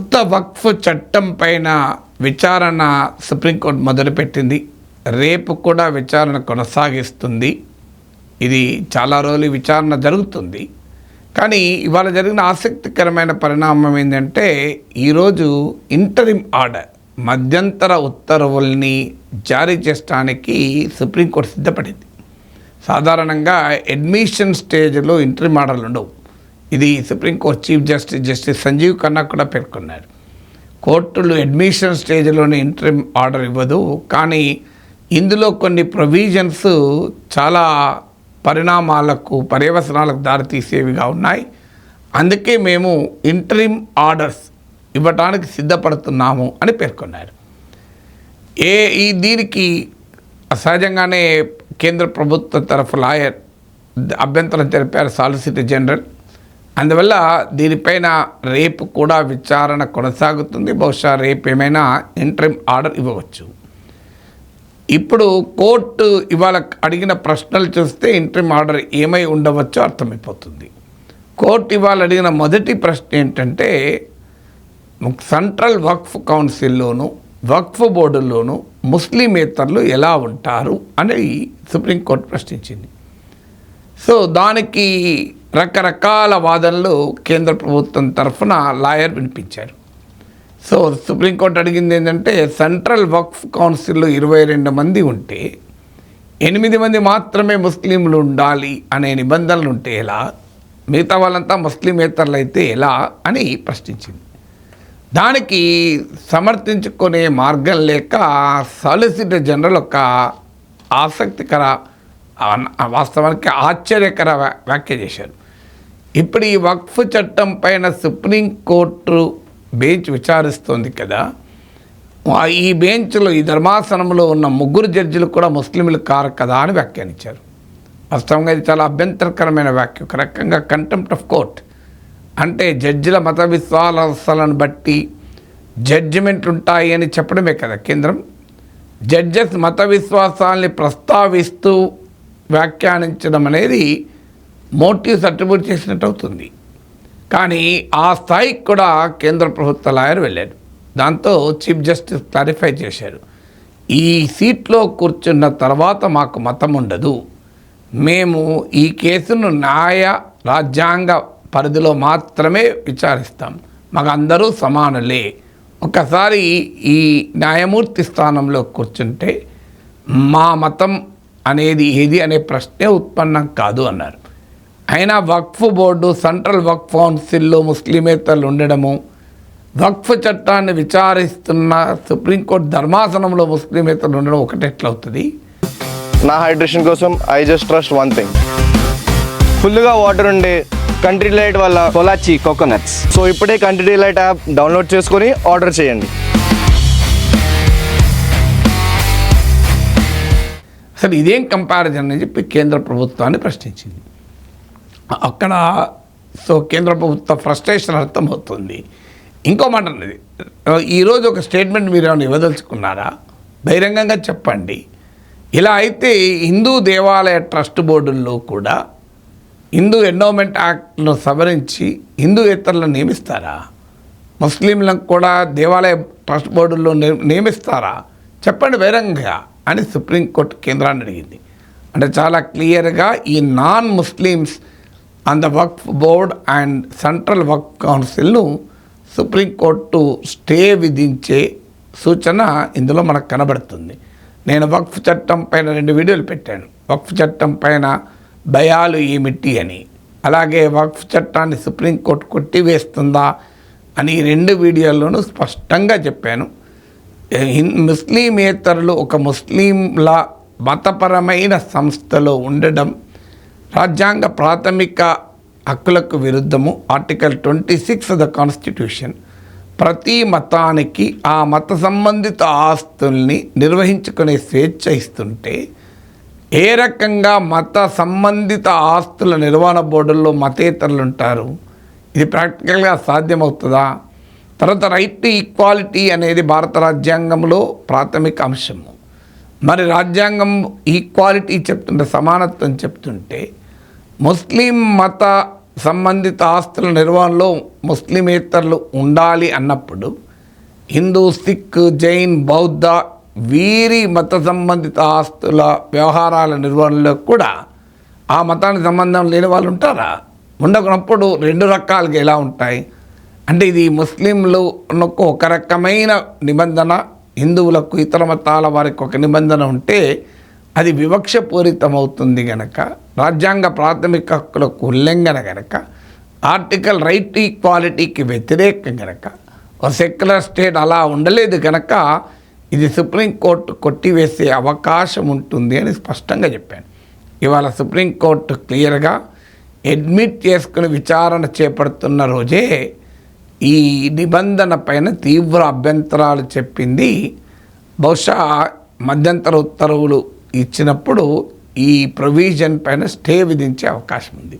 కొత్త వక్ఫ్ చట్టం పైన విచారణ సుప్రీంకోర్టు మొదలుపెట్టింది. రేపు కూడా విచారణ కొనసాగిస్తుంది. ఇది చాలా రోజులు విచారణ జరుగుతుంది. కానీ ఇవాళ జరిగిన ఆసక్తికరమైన పరిణామం ఏంటంటే ఈరోజు ఇంటరిమ్ ఆర్డర్ మధ్యంతర ఉత్తర్వుల్ని జారీ చేయడానికి సుప్రీంకోర్టు సిద్ధపడింది. సాధారణంగా అడ్మిషన్ స్టేజ్లో ఇంటర్మ్ ఆర్డర్లు ఉండవు. ఇది Supreme Court chief justice justice Sanjiv Khanna కూడా పేర్కొన్నారు. కోర్టులు అడ్మిషన్ స్టేజ్లోనే ఇంటర్మ్ ఆర్డర్ ఇవ్వదు కానీ ఇందులో కొన్ని ప్రొవిజన్స్ చాలా పరిణామాలకు పర్యవసనాలకు దారితీసేవిగా ఉన్నాయి. అందుకే మేము ఇంటరిమ్ ఆర్డర్స్ ఇవ్వటానికి సిద్ధపడుతున్నాము అని పేర్కొన్నారు. ఏ ఈ దీనికి సహజంగానే కేంద్ర ప్రభుత్వ తరఫు లాయర్ అభ్యంతరం తెలిపారు సాలిసిటర్ జనరల్ అందువల్ల దీనిపైన రేపు కూడా విచారణ కొనసాగుతుంది. బహుశా రేపు ఏమైనా ఇంటర్మ్ ఆర్డర్ ఇవ్వవచ్చు. ఇప్పుడు కోర్టు ఇవాళ అడిగిన ప్రశ్నలు చూస్తే ఇంటర్మ్ ఆర్డర్ ఏమై ఉండవచ్చో అర్థమైపోతుంది. కోర్టు ఇవాళ అడిగిన మొదటి ప్రశ్న ఏంటంటే సెంట్రల్ వక్ఫ్ కౌన్సిల్లోను వక్ఫ్ బోర్డులోను ముస్లిమేతరులు ఎలా ఉంటారు అని సుప్రీంకోర్టు ప్రశ్నించింది. సో దానికి రకరకాల వాదనలు కేంద్ర ప్రభుత్వం తరఫున లాయర్ వినిపించారు. సో సుప్రీంకోర్టు అడిగింది ఏంటంటే సెంట్రల్ వక్ఫ్ కౌన్సిల్లో ఇరవై రెండు మంది ఉంటే ఎనిమిది మంది మాత్రమే ముస్లింలు ఉండాలి అనే నిబంధనలు ఉంటే ఎలా? మిగతా వాళ్ళంతా ముస్లిమేతరులు అయితే ఎలా? అని ప్రశ్నించింది. దానికి సమర్థించుకునే మార్గం లేక సాలిసిటర్ జనరల్ ఒక ఆసక్తికర వాస్తవానికి ఆశ్చర్యకర వ్యాఖ్య చేశారు. ఇప్పుడు ఈ వక్ఫ్ చట్టం పైన సుప్రీంకోర్టు బెంచ్ విచారిస్తోంది కదా. ఈ బెంచ్లో ఈ ధర్మాసనంలో ఉన్న ముగ్గురు జడ్జిలు కూడా ముస్లింలు కారు కదా అని వ్యాఖ్యానించారు. వాస్తవంగా ఇది చాలా అభ్యంతరకరమైన వ్యాఖ్య. ఒక రకంగా కంటెంప్ట్ ఆఫ్ కోర్ట్ అంటే జడ్జిల మత విశ్వాసాలను బట్టి జడ్జిమెంట్ ఉంటాయి అని చెప్పడమే కదా కేంద్రం. జడ్జెస్ మత విశ్వాసాల్ని ప్రస్తావిస్తూ వ్యాఖ్యానించడం అనేది మోటివ్స్ అట్రిబ్యూట్ చేసినట్టు అవుతుంది. కానీ ఆ స్థాయికి కూడా కేంద్ర ప్రభుత్వ లాయర్ వెళ్ళారు దాంతో చీఫ్ జస్టిస్ క్లారిఫై చేశారు. ఈ సీట్లో కూర్చున్న తర్వాత మాకు మతం ఉండదు. మేము ఈ కేసును న్యాయ రాజ్యాంగ పరిధిలో మాత్రమే విచారిస్తాం. మాకు అందరూ సమానులే. ఒకసారి ఈ న్యాయమూర్తి స్థానంలో కూర్చుంటే మా మతం అనేది ఏది అనే ప్రశ్నే ఉత్పన్నం కాదు అన్నారు. అయినా వక్ఫ్ బోర్డు సెంట్రల్ వక్ఫ్ కౌన్సిల్లో ముస్లిమేతరులు ఉండడము వక్ఫ్ చట్టాన్ని విచారిస్తున్న సుప్రీంకోర్టు ధర్మాసనంలో ముస్లిమేతరులు ఉండడం ఒకటి ఎట్లవుతుంది? నా హైడ్రేషన్ కోసం I just trust one thing. ఫుల్గా వాటర్ ఉండే కంట్రీ లైట్ వల్ల పొలాచి కోకోనట్స్. సో ఇప్పుడే కంట్రీ లైట్ యాప్ డౌన్లోడ్ చేసుకొని ఆర్డర్ చేయండి. అసలు ఇదేం కంపారిజన్ అని చెప్పి కేంద్ర ప్రభుత్వాన్ని ప్రశ్నించింది. అక్కడ సో కేంద్ర ప్రభుత్వ ఫ్రస్ట్రేషన్ అర్థమవుతుంది. ఇంకో మాట అన్నది ఈరోజు ఒక స్టేట్మెంట్ మీరు ఏమైనా ఇవ్వదలుచుకున్నారా? బహిరంగంగా చెప్పండి. ఇలా అయితే హిందూ దేవాలయ ట్రస్ట్ బోర్డుల్లో కూడా హిందూ ఎండోమెంట్ యాక్ట్ను సవరించి హిందూయేతరులను నియమిస్తారా? ముస్లింలకు కూడా దేవాలయ ట్రస్ట్ బోర్డుల్లో ని- నియమిస్తారా? చెప్పండి బహిరంగంగా అని సుప్రీంకోర్టు కేంద్రాన్ని అడిగింది. అంటే చాలా క్లియర్గా ఈ non Muslims and the Waqf board and central Waqf కౌన్సిల్ను supreme court stay విధించే సూచన ఇందులో మనకు కనబడుతుంది. నేను వక్ఫ్ చట్టం పైన రెండు వీడియోలు పెట్టాను. వక్ఫ్ చట్టం పైన భయాలు ఏమిటి అని. అలాగే వక్ఫ్ చట్టాన్ని సుప్రీంకోర్టు కొట్టివేస్తుందా అని రెండు వీడియోల్లోనూ స్పష్టంగా చెప్పాను. ముస్లిమేతరులు ఒక ముస్లింల మతపరమైన సంస్థలో ఉండడం రాజ్యాంగ ప్రాథమిక హక్కులకు విరుద్ధము. Article twenty six the constitution ప్రతి మతానికి ఆ మత సంబంధిత ఆస్తుల్ని నిర్వహించుకునే స్వేచ్ఛ ఇస్తుంటే ఏ రకంగా మత సంబంధిత ఆస్తుల నిర్వహణ బోర్డుల్లో మతేతరులు ఉంటారు? ఇది ప్రాక్టికల్గా సాధ్యమవుతుందా? తర్వాత రైట్ టు ఈక్వాలిటీ అనేది భారత రాజ్యాంగంలో ప్రాథమిక అంశము. మరి రాజ్యాంగం ఈక్వాలిటీ చెప్తుంటే సమానత్వం చెప్తుంటే ముస్లిం మత సంబంధిత ఆస్తుల నిర్వహణలో ముస్లిమేతరులు ఉండాలి అన్నప్పుడు హిందూ సిక్ జైన్ బౌద్ధ వీరి మత సంబంధిత ఆస్తుల వ్యవహారాల నిర్వహణలో కూడా ఆ మతానికి సంబంధం లేని వాళ్ళు ఉంటారా? ఉండకున్నప్పుడు రెండు రకాలుగా ఎలా ఉంటాయి? అంటే ఇది ముస్లింలకు ఒక రకమైన నిబంధన హిందువులకు ఇతర మతాల వారికి ఒక నిబంధన ఉంటే అది వివక్షపూరితమవుతుంది గనక రాజ్యాంగ ప్రాథమిక హక్కులకు ఉల్లంఘన గనక ఆర్టికల్ రైట్ ఈక్వాలిటీకి వ్యతిరేకం గనక ఒక సెక్యులర్ స్టేట్ అలా ఉండలేదు కనుక ఇది సుప్రీంకోర్టు కొట్టివేసే అవకాశం ఉంటుంది అని స్పష్టంగా చెప్పాను. ఇవాళ సుప్రీంకోర్టు క్లియర్గా అడ్మిట్ చేసుకుని విచారణ చేపడుతున్న రోజే ఈ నిబంధన పైన తీవ్ర అభ్యంతరాలు చెప్పింది. బహుశా మధ్యంతర ఉత్తర్వులు ఇచ్చినప్పుడు ఈ ప్రొవిజన్ పైన స్టే విధించే అవకాశం ఉంది.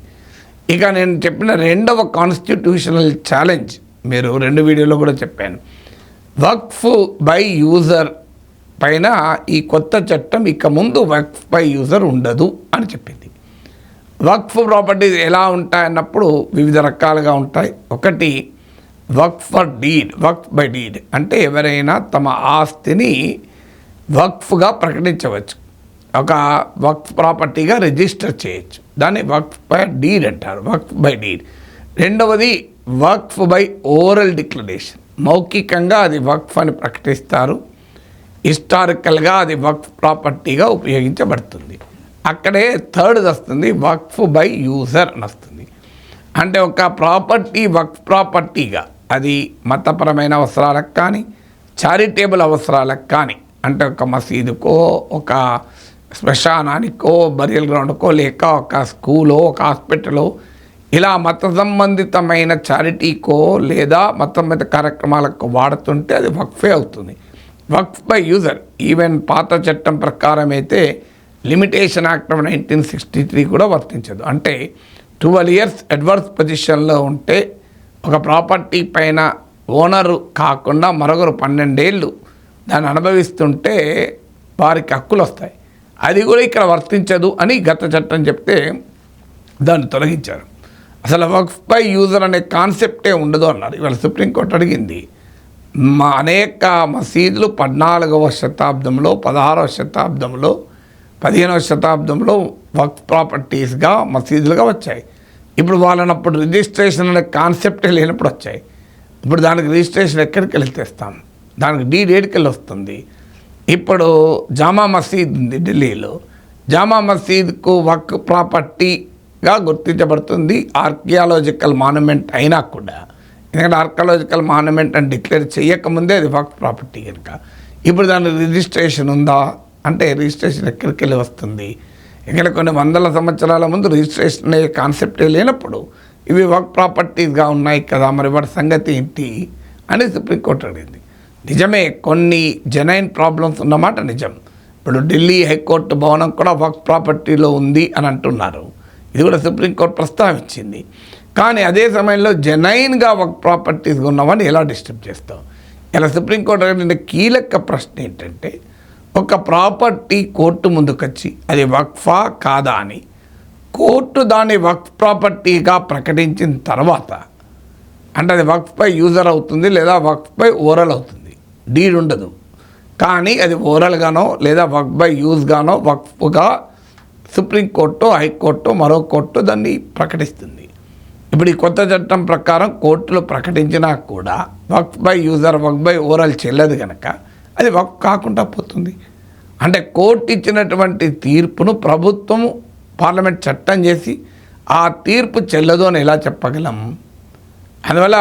ఇక నేను చెప్పిన రెండవ కాన్స్టిట్యూషనల్ ఛాలెంజ్ మీరు రెండు వీడియోలో కూడా చెప్పాను. వక్ఫ్ బై యూజర్ పైన ఈ కొత్త చట్టం ఇక ముందు వక్ఫ్ బై యూజర్ ఉండదు అని చెప్పింది. వక్ఫ్ ప్రాపర్టీస్ ఎలా ఉంటాయన్నప్పుడు వివిధ రకాలుగా ఉంటాయి. ఒకటి Waqf for deed Waqf by deed. అంటే ఎవరైనా తమ ఆస్తిని వక్ఫ్గా ప్రకటించవచ్చు. ఒక వక్ఫ్ ప్రాపర్టీగా రిజిస్టర్ చేయొచ్చు. దాన్ని వక్ఫ్ బై డీడ్ అంటారు వక్ఫ్ బై డీడ్. రెండవది వక్ఫ్ బై ఓరల్ డిక్లరేషన్. మౌఖికంగా అది వక్ఫ్ అని ప్రకటిస్తారు. హిస్టారికల్గా అది వక్ఫ్ ప్రాపర్టీగా ఉపయోగించబడుతుంది. అక్కడే థర్డ్ వస్తుంది వక్ఫ్ బై యూజర్ అని వస్తుంది. అంటే ఒక ప్రాపర్టీ వక్ఫ్ ప్రాపర్టీగా అది మతపరమైన అవసరాలకు కానీ చారిటేబుల్ అవసరాలకు కానీ అంటే ఒక మసీదుకో ఒక శ్మశానానికో బరియల్ గ్రౌండ్కో లేక ఒక స్కూలో ఒక హాస్పిటలో ఇలా మత సంబంధితమైన చారిటీకో లేదా మత సంబంధిత కార్యక్రమాలకు వాడుతుంటే అది వక్ఫే అవుతుంది. వక్ఫ్ బై యూజర్. ఈవెన్ పాత చట్టం ప్రకారం అయితే limitation act of nineteen sixty three కూడా వర్తించదు. అంటే ట్వెల్వ్ ఇయర్స్ అడ్వర్స్ పొజిషన్లో ఉంటే ఒక ప్రాపర్టీ పైన ఓనరు కాకుండా మరొకరు పన్నెండేళ్ళు దాన్ని అనుభవిస్తుంటే వారికి హక్కులు వస్తాయి అది కూడా ఇక్కడ వర్తించదు అని గత చట్టం చెప్తే దాన్ని తొలగించారు. అసలు వర్క్ బై యూజర్ అనే కాన్సెప్టే ఉండదు అన్నారు. ఇవాళ సుప్రీంకోర్టు అడిగింది మా అనేక మసీదులు పద్నాలుగవ శతాబ్దంలో పదహారవ శతాబ్దంలో పదిహేనవ శతాబ్దంలో వర్క్ ప్రాపర్టీస్గా మసీదులుగా వచ్చాయి. ఇప్పుడు వాళ్ళని అప్పుడు రిజిస్ట్రేషన్ అనే కాన్సెప్టే లేనప్పుడు వచ్చాయి. ఇప్పుడు దానికి రిజిస్ట్రేషన్ ఎక్కడికి వెళ్ళి తెస్తాం? దానికి డీడ్ ఏడికి వెళ్ళి వస్తుంది. ఇప్పుడు జామా మసీద్ ఉంది ఢిల్లీలో. జామా మసీద్కు వక్ ప్రాపర్టీగా గుర్తించబడుతుంది. ఆర్కియాలజికల్ మాన్యుమెంట్ అయినా కూడా. ఎందుకంటే ఆర్కియాలజికల్ మాన్యుమెంట్ అని డిక్లేర్ చేయకముందే అది వక్ ప్రాపర్టీ కనుక. ఇప్పుడు దాని రిజిస్ట్రేషన్ ఉందా? అంటే రిజిస్ట్రేషన్ ఎక్కడికి వెళ్ళి వస్తుంది? ఇక్కడ కొన్ని వందల సంవత్సరాల ముందు రిజిస్ట్రేషన్ అనే కాన్సెప్టే లేనప్పుడు ఇవి వర్క్ ప్రాపర్టీస్గా ఉన్నాయి కదా మరి వాటి సంగతి ఏంటి అని సుప్రీంకోర్టు అడిగింది. నిజమే కొన్ని జెనైన్ ప్రాబ్లమ్స్ ఉన్నమాట నిజం. ఇప్పుడు ఢిల్లీ హైకోర్టు భవనం కూడా వర్క్ ప్రాపర్టీలో ఉంది అని అంటున్నారు. ఇది కూడా సుప్రీంకోర్టు ప్రస్తావించింది కానీ అదే సమయంలో జెనైన్గా వర్క్ ప్రాపర్టీస్గా ఉన్నవని ఎలా డిస్టర్బ్ చేస్తావు? ఇలా సుప్రీంకోర్టు అడిగిన కీలక ప్రశ్న ఏంటంటే ఒక ప్రాపర్టీ కోర్టు ముందుకొచ్చి అది వక్ఫా కాదా అని కోర్టు దాన్ని వక్ఫ్ ప్రాపర్టీగా ప్రకటించిన తర్వాత అంటే అది వక్ఫ్పై యూజర్ అవుతుంది లేదా వక్ఫ్పై ఓరల్ అవుతుంది. డీడ్ ఉండదు. కానీ అది ఓరల్గానో లేదా వర్క్ బై యూజ్గానో వక్ఫ్గా సుప్రీంకోర్టు హైకోర్టు మరో కోర్టు దాన్ని ప్రకటిస్తుంది. ఇప్పుడు ఈ కొత్త చట్టం ప్రకారం కోర్టులు ప్రకటించినా కూడా Waqf by user Waqf by oral చెల్లదు కనుక అది వక్ఫ్ కాకుండా పోతుంది. అంటే కోర్టు ఇచ్చినటువంటి తీర్పును ప్రభుత్వం పార్లమెంట్ చట్టం చేసి ఆ తీర్పు చెల్లదు అని ఎలా చెప్పగలం? అందువల్ల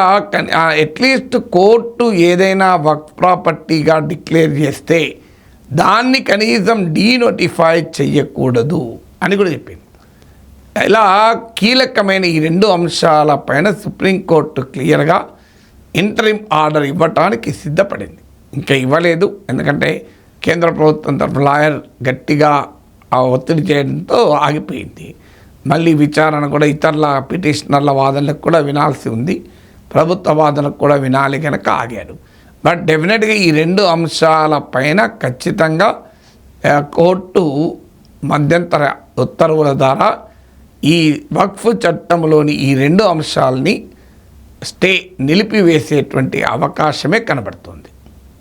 అట్లీస్ట్ కోర్టు ఏదైనా వర్క్ ప్రాపర్టీగా డిక్లేర్ చేస్తే దాన్ని కనీసం డీనోటిఫై చెయ్యకూడదు అని కూడా చెప్పింది. ఇలా కీలకమైన ఈ రెండు అంశాల పైన సుప్రీంకోర్టు క్లియర్గా ఇంటరిమ్ ఆర్డర్ ఇవ్వటానికి సిద్ధపడింది. ఇంకా ఇవ్వలేదు. ఎందుకంటే కేంద్ర ప్రభుత్వం తరఫు లాయర్ గట్టిగా ఆ ఒత్తిడి చేయడంతో ఆగిపోయింది. మళ్ళీ విచారణ కూడా ఇతరుల పిటిషనర్ల వాదనలకు కూడా వినాల్సి ఉంది. ప్రభుత్వ వాదనకు కూడా వినాలి కనుక ఆగాడు. బట్ డెఫినెట్గా ఈ రెండు అంశాల పైన ఖచ్చితంగా కోర్టు మధ్యంతర ఉత్తర్వుల ద్వారా ఈ వక్ఫ్ చట్టంలోని ఈ రెండు అంశాలని స్టే నిలిపివేసేటువంటి అవకాశమే కనబడుతుంది.